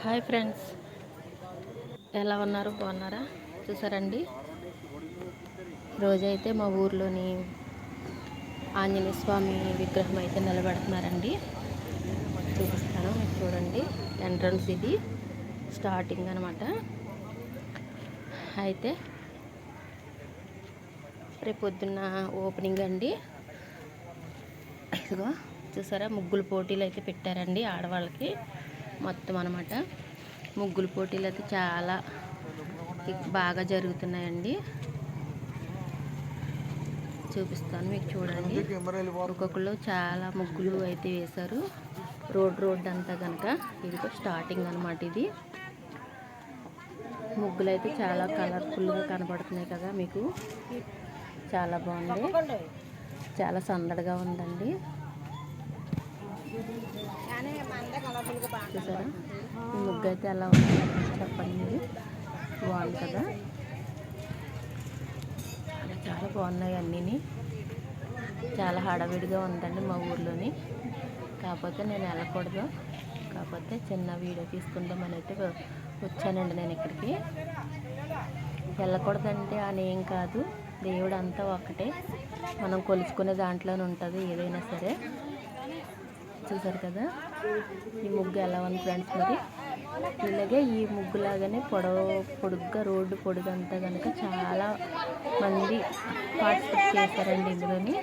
Hi friends. ఎలా ఉన్నారు? బాగున్నారా? చూసారండి? రోజైతే మా ఊర్లోని ఆంజనేయ స్వామి విగ్రహం అయితే నిలబెడుతున్నారండి. చూపిస్తాను చూడండి. ఎంట్రన్స్ ఇది స్టార్టింగ్ అనమాట అయితే రేపు పొద్దున్న ఓపెనింగ్ అండి. ఇదిగో చూసారా? ముగ్గులు పోటీలు అయితే పెట్టారండి ఆడవాళ్ళకి. మొత్తం అనమాట ముగ్గులు పోటీలు అయితే చాలా బాగా జరుగుతున్నాయండి. చూపిస్తాను మీకు చూడండి. ఒక్కొక్కరు చాలా ముగ్గులు అయితే వేశారు. రోడ్ రోడ్ అంతా కనుక ఇది స్టార్టింగ్ అనమాట ఇది. ముగ్గులు అయితే చాలా కలర్ఫుల్గా కనబడుతున్నాయి కదా మీకు. చాలా బాగుంది. చాలా సందడిగా ఉందండి. చూసారా? ఈ ముగ్గు అయితే ఎలా ఉంది చెప్పండి. మీరు బాగుంది కదా? చాలా బాగున్నాయి అన్నీని. చాలా హడావిడిగా ఉందండి మా ఊర్లోని. కాకపోతే నేను వెళ్ళకూడదు. కాకపోతే చిన్న వీడియో తీసుకుందామని అయితే వచ్చానండి నేను ఇక్కడికి. వెళ్ళకూడదంటే అని ఏం కాదు. దేవుడు అంతా ఒక్కటే. మనం కొలుచుకునే దాంట్లోనే ఉంటుంది ఏదైనా సరే. చూసారు కదా? ఈ ముగ్గు ఎలా ఉంది ఫ్రెండ్స్ మరి? ఇలాగే ఈ ముగ్గు లాగానే పొడవు పొడుగ్గా రోడ్డు పొడుగంతా కనుక చాలా మంది పార్టిసిపేట్ చేశారండి ఇందులోని.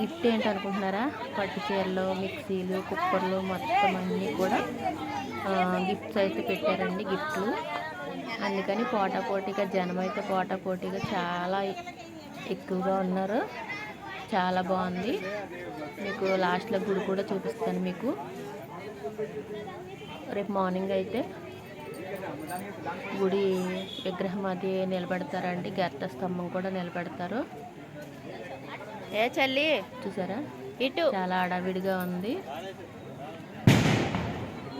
గిఫ్ట్ ఏంటి అనుకుంటున్నారా పట్టు చీరలు మిక్సీలు కుక్కర్లు మొత్తం అన్నీ కూడా గిఫ్ట్స్ అయితే పెట్టారండి గిఫ్ట్లు. అందుకని పోటా పోటీగా జనం అయితే పోటా పోటీగా చాలా ఎక్కువగా ఉన్నారు. చాలా బాగుంది. మీకు లాస్ట్లో గుడి కూడా చూపిస్తాను మీకు. రేపు మార్నింగ్ అయితే గుడి విగ్రహం అది నిలబెడతారండి. గర్త స్తంభం కూడా నిలబెడతారు. ఏ చల్లి? చూసారా? ఇటు. చాలా అడావిడిగా ఉంది.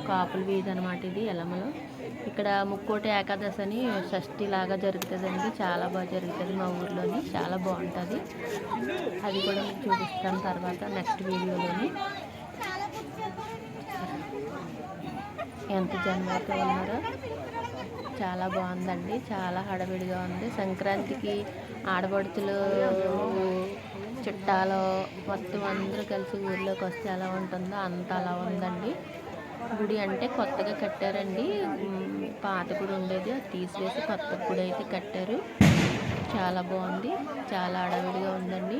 కాపుల వీధి అనమాట ఇది ఎలమలో ఇక్కడ ముక్కోటి ఏకాదశి అని షష్ఠి లాగా జరుగుతుందండి. చాలా బాగా జరుగుతుంది మా ఊర్లోని. చాలా బాగుంటుంది. అది కూడా మీకు చూపిస్తాను తర్వాత నెక్స్ట్ వీడియోలోని. ఎంత జన్మతో ఉన్నారో. చాలా బాగుందండి. చాలా హడావిడిగా ఉంది. సంక్రాంతికి ఆడపడుచులు చుట్టాలు మొత్తం అందరూ కలిసి ఊర్లోకి వస్తే ఎలా ఉంటుందో అంత అలా ఉందండి. గుడి అంటే కొత్తగా కట్టారండి. పాత గుడి ఉండేది. అది తీసివేసి కొత్త గుడి అయితే కట్టారు. చాలా బాగుంది. చాలా అడవిడిగా ఉందండి.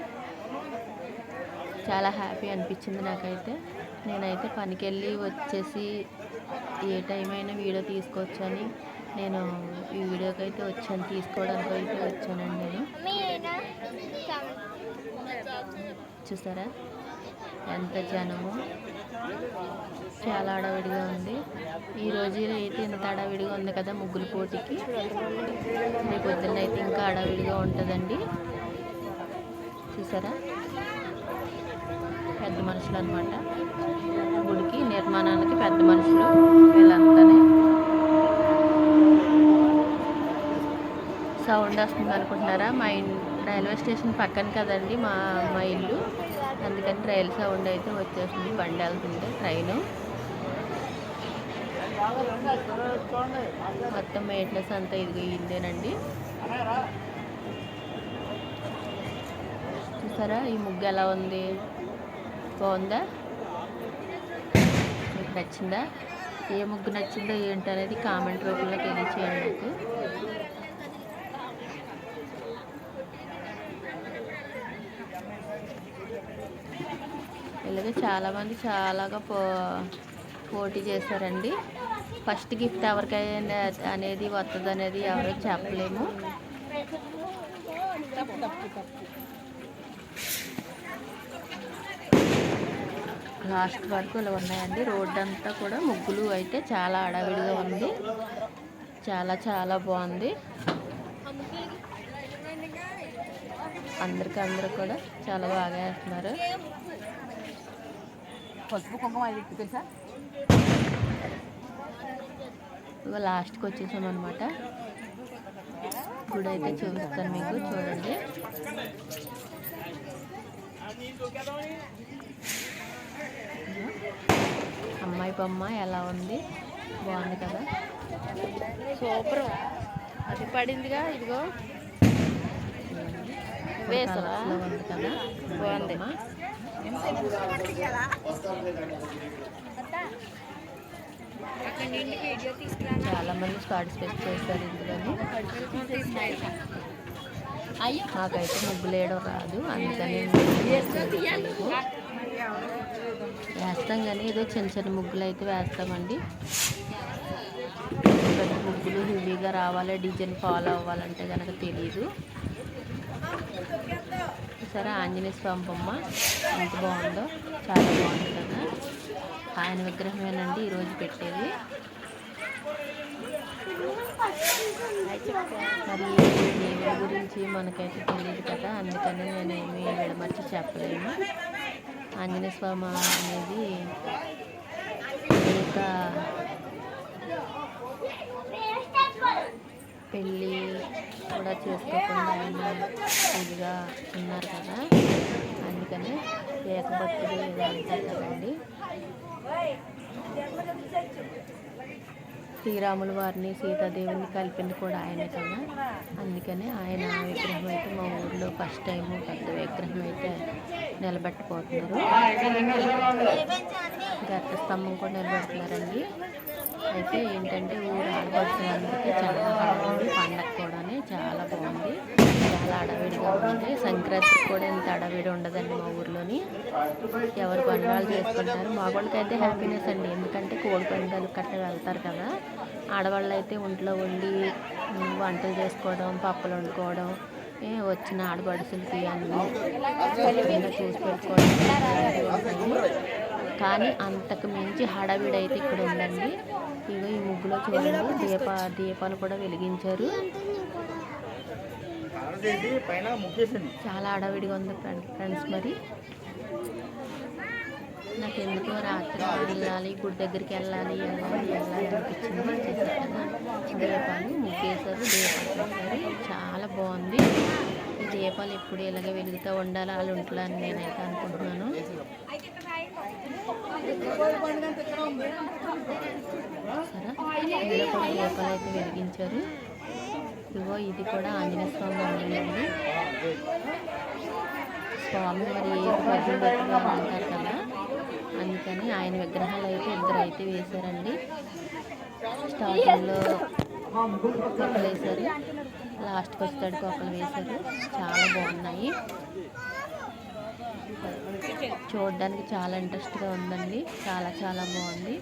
చాలా హ్యాపీ అనిపించింది నాకైతే. నేనైతే పనికి వెళ్ళి వచ్చేసి ఏ టైం అయినా వీడియో తీసుకోవచ్చని నేను ఈ వీడియోకి అయితే వచ్చాను. తీసుకోవడానికి అయితే వచ్చానండి నేను. చూసారా? ఎంత జనము. చాలా అడవిడిగా ఉంది. ఈ రోజు అయితే ఇంత అడవిడిగా ఉంది కదా ముగ్గుల పోటీకి. రేపు పొద్దున్న అయితే ఇంకా అడవిడిగా ఉంటుందండి. చూసారా? పెద్ద మనుషులు అనమాట గుడికి నిర్మాణానికి పెద్ద మనుషులు వీళ్ళంతానే. సౌండ్ వస్తుంది అనుకుంటున్నారా మా రైల్వే స్టేషన్ పక్కన కదండి మా మా ఇల్లు. అందుకని రైలు సౌండ్ అయితే వచ్చేస్తుంది బండి వెళ్తుంది ట్రైను. మొత్తం మెయింటెనెన్స్ అంతా ఇది ఇదేనండి చూసారా? ఈ ముగ్గు ఎలా ఉంది? బాగుందా? మీకు నచ్చిందా? ఏ ముగ్గు నచ్చిందో ఏంటనేది కామెంట్ రూపంలో తెలియచేయండి నాకు. ఇలాగే చాలామంది చాలాగా పో పోటీ చేశారండి. ఫస్ట్ గిఫ్ట్ ఎవరికైనా అనేది వస్తుంది అనేది ఎవరో చెప్పలేము. లాస్ట్ వరకు ఇలా ఉన్నాయండి. రోడ్ అంతా కూడా ముగ్గులు అయితే చాలా అడవిడిగా ఉంది. చాలా చాలా బాగుంది. అందరికీ అందరూ కూడా చాలా బాగా వేస్తున్నారు. పసుపు కుంకుమ అది తెలుసా? ఇక లాస్ట్కి వచ్చేసాం అనమాట గుడి అయితే చూపిస్తాను మీకు చూడండి. అమ్మాయి బొమ్మ ఎలా ఉంది? బాగుంది కదా? సూపర్. అది పడిందిగా ఇదిగో. వేసవా? ఉంది కదా? బాగుంది. చాలా మంది పార్టిసిపేట్ చేస్తారు ఇందులో నాకైతే ముగ్గులు వేయడం రాదు అందుకని వేస్తాం కానీ ఏదో చిన్న చిన్న ముగ్గులు అయితే వేస్తామండి. పెద్ద ముగ్గులు హెవీగా రావాలి డిజైన్ ఫాలో అవ్వాలంటే కనుక తెలియదు సరే ఆంజనేయ స్వామి బొమ్మ. ఎంత బాగుందో. చాలా బాగుంది కదా ఆయన విగ్రహమేనండి ఈరోజు పెట్టేది. మరి దేవుడి గురించి మనకైతే తెలియదు కదా. అందుకని నేను ఏమీ విడమర్చి చెప్పలేను. ఆంజనేయ స్వామి అనేది ఇంకా పెళ్ళి కూడా చేసుకోకుండా ఆయన ఇదిగా ఉన్నారు కదా. అందుకని ఏకభక్తులు ఇలా అంటారు కదండి. శ్రీరాముల వారిని సీతాదేవిని కలిపింది కూడా ఆయనే కదా. అందుకని ఆయన విగ్రహం అయితే మా ఊర్లో ఫస్ట్ టైం పెద్ద విగ్రహం అయితే నిలబెట్టబోతున్నారు గర్భ స్తంభం కూడా నిలబెడుతున్నారండి. అయితే ఏంటంటే ఊరు ఆడపడుతున్నందుకు చాలా బాగుంది. పండగ కూడా చాలా బాగుంది. చాలా అడవిడిగా ఉంది. సంక్రాంతికి కూడా ఇంత అడవిడి ఉండదండి మా ఊర్లోని. ఎవరు పండుగలు చేసుకుంటారు. మగవాళ్ళకి అయితే హ్యాపీనెస్ అండి. ఎందుకంటే కోడి పందాలు కట్ట వెళ్తారు కదా. ఆడవాళ్ళు అయితే ఒంట్లో ఉండి వంటలు చేసుకోవడం పప్పులు వండుకోవడం ఏ వచ్చిన ఆడపడుచులకి అన్నీ చూసి పెట్టుకోవడం. కానీ అంతకు మించి హడావిడి అయితే ఇక్కడ ఉందండి. ఇక ఈ ముగ్గులో చూడండి దీప దీపాలు కూడా వెలిగించారు. చాలా హడావిడిగా ఉంది ఫ్రెండ్ ఫ్రెండ్స్ మరి. నాకు ఎందుకో రాత్రి వెళ్ళాలి గుడి దగ్గరికి వెళ్ళాలి వెళ్ళాలి వెళ్ళాలి అనిపించింది. దీపాలు ముగ్గేశారు దీపాలు చాలా బాగుంది. ఈ దీపాలు ఎప్పుడు ఇలాగ వెలుగుతూ ఉండాలి వాళ్ళు ఉంటుందని అని నేనైతే అనుకుంటున్నాను. సరే అయితే వెలిగించారు ఇదిగో ఇది కూడా ఆంజనేయ స్వామి ఉందండి స్వామి మరి ఏది భద్రభద్రులు అంటారు కదా. అందుకని ఆయన విగ్రహాలు అయితే ఇద్దరు అయితే వేశారండి. స్టార్టింగ్లో ఒకరు వేశారు లాస్ట్కి వచ్చేటప్పుడు ఒకరు వేశారు. చాలా బాగున్నాయి. చూడడానికి చాలా ఇంట్రెస్ట్గా ఉందండి. చాలా చాలా బాగుంది.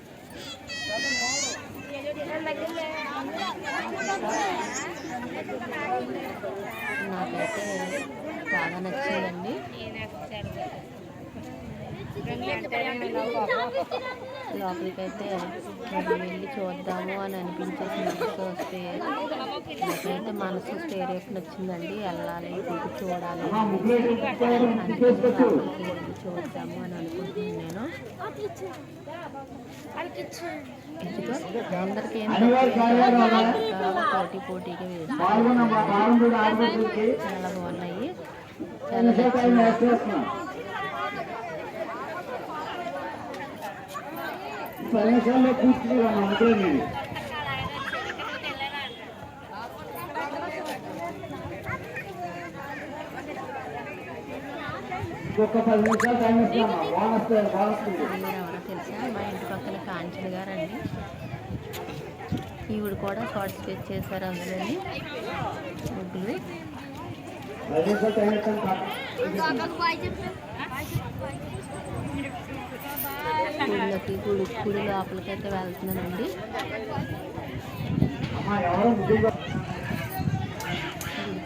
నాకైతే బాగా నచ్చిందండి. లోపలికైతే వెళ్ళి చూద్దాము అని అనిపించేసి మనసు వస్తే నాకైతే మనసు స్టేరియప్ నచ్చిందండి వెళ్ళాలి గుడి చూడాలి. లోపలికి వెళ్ళి చూద్దాము అని అనుకుంటున్నాను నేను. అందరికీ ఏం తక్కువ పోటీ పోటీగా చాలా బాగున్నాయి. చాలా పైన కూర్చున్నాను అంటే నేను. ఇంకొక పది నిమిషాలు టైం ఇస్తాను వాన వస్తుంది వాన తెలుసా మా ఇంటి పక్కన కాంచన గారండి ఈవిడ కూడా పార్టిసిపేట్ చేశారు అందులోని. ముగ్గులు. పది నిమిషాలు టైం ఇస్తాను గుడిలోకి గుడి గుడి లోపలికి అయితే వెళ్తున్నానండి. గుడి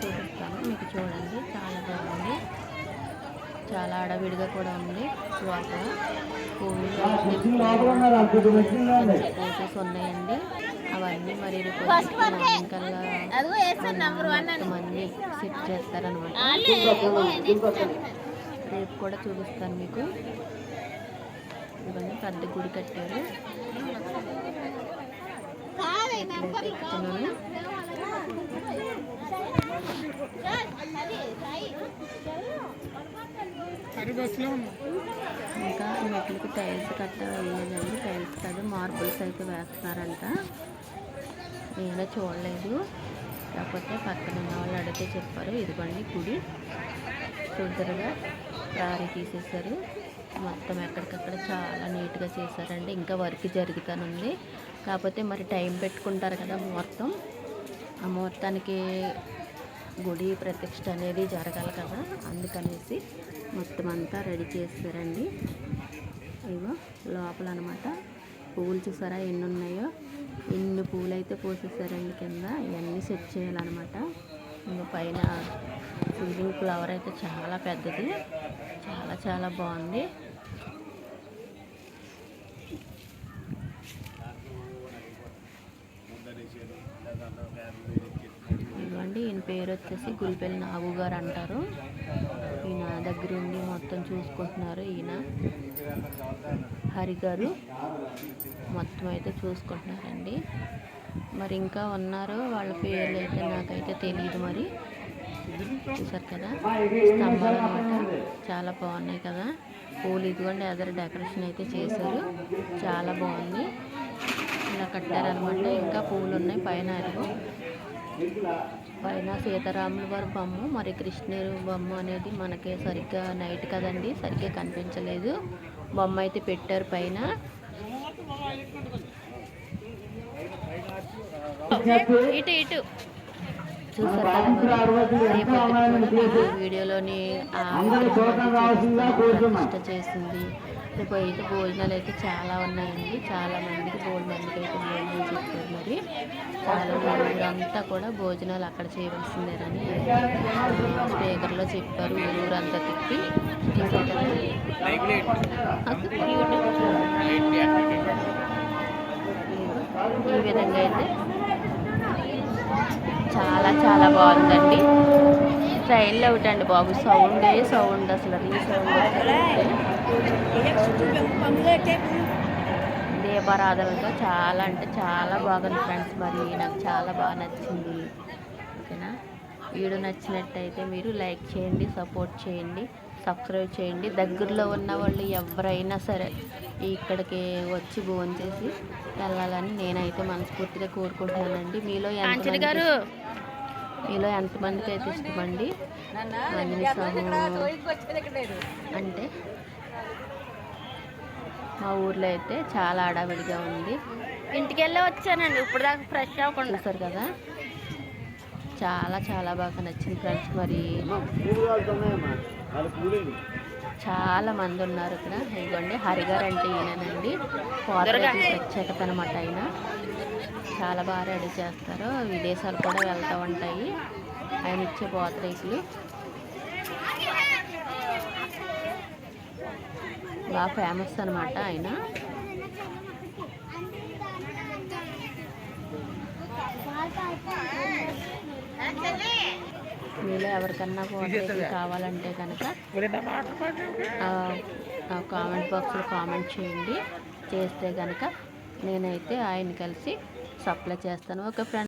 చూపిస్తాను. మీకు చూడండి. చాలా బాగుంది. చాలా అడవిడిగా కూడా ఉంది. వాటర్ ఉన్నాయండి. అవన్నీ మరి మార్నింగ్ కల్లా అన్ని. సెట్ చేస్తారనమాట రేపు కూడా చూపిస్తాను మీకు. ఇవన్నీ పెద్ద గుడి కట్టారు. ఇంకా మెట్లకి టైల్స్ కట్ట వేయలేదండి. టైల్స్ కాదు మార్బుల్స్ అయితే వేస్తున్నారంట. నేను చూడలేదు. కాకపోతే పక్కన ఉన్న వాళ్ళు అడిగితే చెప్పారు ఇదిగోండి గుడి. చూద్దరుగా. ప్రారీ తీసేశారు. మొత్తం ఎక్కడికక్కడ చాలా నీట్గా చేశారండి. ఇంకా వర్క్ జరుగుతానుంది. కాకపోతే మరి టైం పెట్టుకుంటారు కదా ముహూర్తం. ఆ ముహూర్తానికి గుడి ప్రతిష్ట అనేది జరగాలి కదా. అందుకనేసి మొత్తం అంతా రెడీ చేస్తారండి ఇగో లోపల అనమాట పువ్వులు చూసారా ఎన్ని ఉన్నాయో ఎన్ని పువ్వులు అయితే పోసేసారండి కింద. ఇవన్నీ సెట్ చేయాలన్నమాట ఇంకా పైన సీలింగ్ ఫ్లవర్ అయితే చాలా పెద్దది. చాలా చాలా బాగుంది. ఇవ్వండి ఈయన పేరు వచ్చేసి గుల్పెల్లి నాగు గారు అంటారు. ఈయన దగ్గర ఉండి మొత్తం చూసుకుంటున్నారు ఈయన. హరి గారు మొత్తం అయితే చూసుకుంటున్నారండి. మరి ఇంకా ఉన్నారు వాళ్ళ పేర్లు అయితే నాకైతే తెలియదు మరి. చూసారు కదా? స్తంభాలు అనమాట చాలా బాగున్నాయి కదా? పూలు ఇదిగోండి ఎదరు డెకరేషన్ అయితే చేశారు. చాలా బాగుంది. ఇలా కట్టారనమాట ఇంకా పూలు ఉన్నాయి పైన అదిగో పైన సీతారాముల వారి బొమ్మ మరి కృష్ణుడు బొమ్మ అనేది మనకి సరిగ్గా నైట్ కదండి సరిగ్గా కనిపించలేదు. బొమ్మ అయితే పెట్టారు పైన. ఇటు ఇటు. రేపటి వీడియోలోని ప్రతిష్ట చేసింది. రేపు అయితే భోజనాలు అయితే చాలా ఉన్నాయండి. చాలా మందికి భోజనం మందికి అయితే భోజనాలు చెప్పారు మరి. చాలా ఊరంతా కూడా భోజనాలు అక్కడ చేయవలసిందేనని స్పీకర్లో చెప్పారు. ఊరంతా తిప్పి ఈ విధంగా అయితే చాలా చాలా బాగుందండి. ట్రైన్లో ఒకటండి బాబు. సౌండ్ సౌండ్ అసలు రీ సౌండ్ దీపారాధనతో చాలా అంటే చాలా బాగుంది ఫ్రెండ్స్ మరి. నాకు చాలా బాగా నచ్చింది. ఓకేనా? వీడియో నచ్చినట్టయితే మీరు లైక్ చేయండి సపోర్ట్ చేయండి. సబ్స్క్రైబ్ చేయండి. దగ్గరలో ఉన్న వాళ్ళు ఎవరైనా సరే ఇక్కడికి వచ్చి భోజనం చేసి వెళ్ళాలని నేనైతే మనస్ఫూర్తిగా కోరుకుంటున్నానండి. మీలో ఎంత గారు. మీలో ఎంతమందికి అయితే ఇష్టమండి? ఆంజనేయ స్వామి అంటే మా ఊర్లో అయితే చాలా హడావిడిగా ఉంది. ఇంటికి వెళ్ళి వచ్చానండి. ఇప్పుడు దాకా ఫ్రెష్ అవ్వకుండా. చూసారు కదా? చాలా చాలా బాగా నచ్చింది ఫ్రెండ్స్. మరి చాలా మంది ఉన్నారు ఇక్కడ. ఇదిగోండి హరిగారు అంటే ఈయనండి కోఆపరేటివ్ ప్రత్యేకత అనమాట ఆయన. చాలా బాగా రెడీ చేస్తారు. విదేశాలు కూడా వెళ్తూ ఉంటాయి. ఆయన ఇచ్చే పోతరేకులు బాగా ఫేమస్ అనమాట ఆయన. మీలో ఎవరికన్నా పోతరేకులు కావాలంటే కనుక కామెంట్ బాక్స్లో కామెంట్ చేయండి. చేస్తే కనుక నేనైతే ఆయన కలిసి సప్లై చేస్తాను. Okay friends.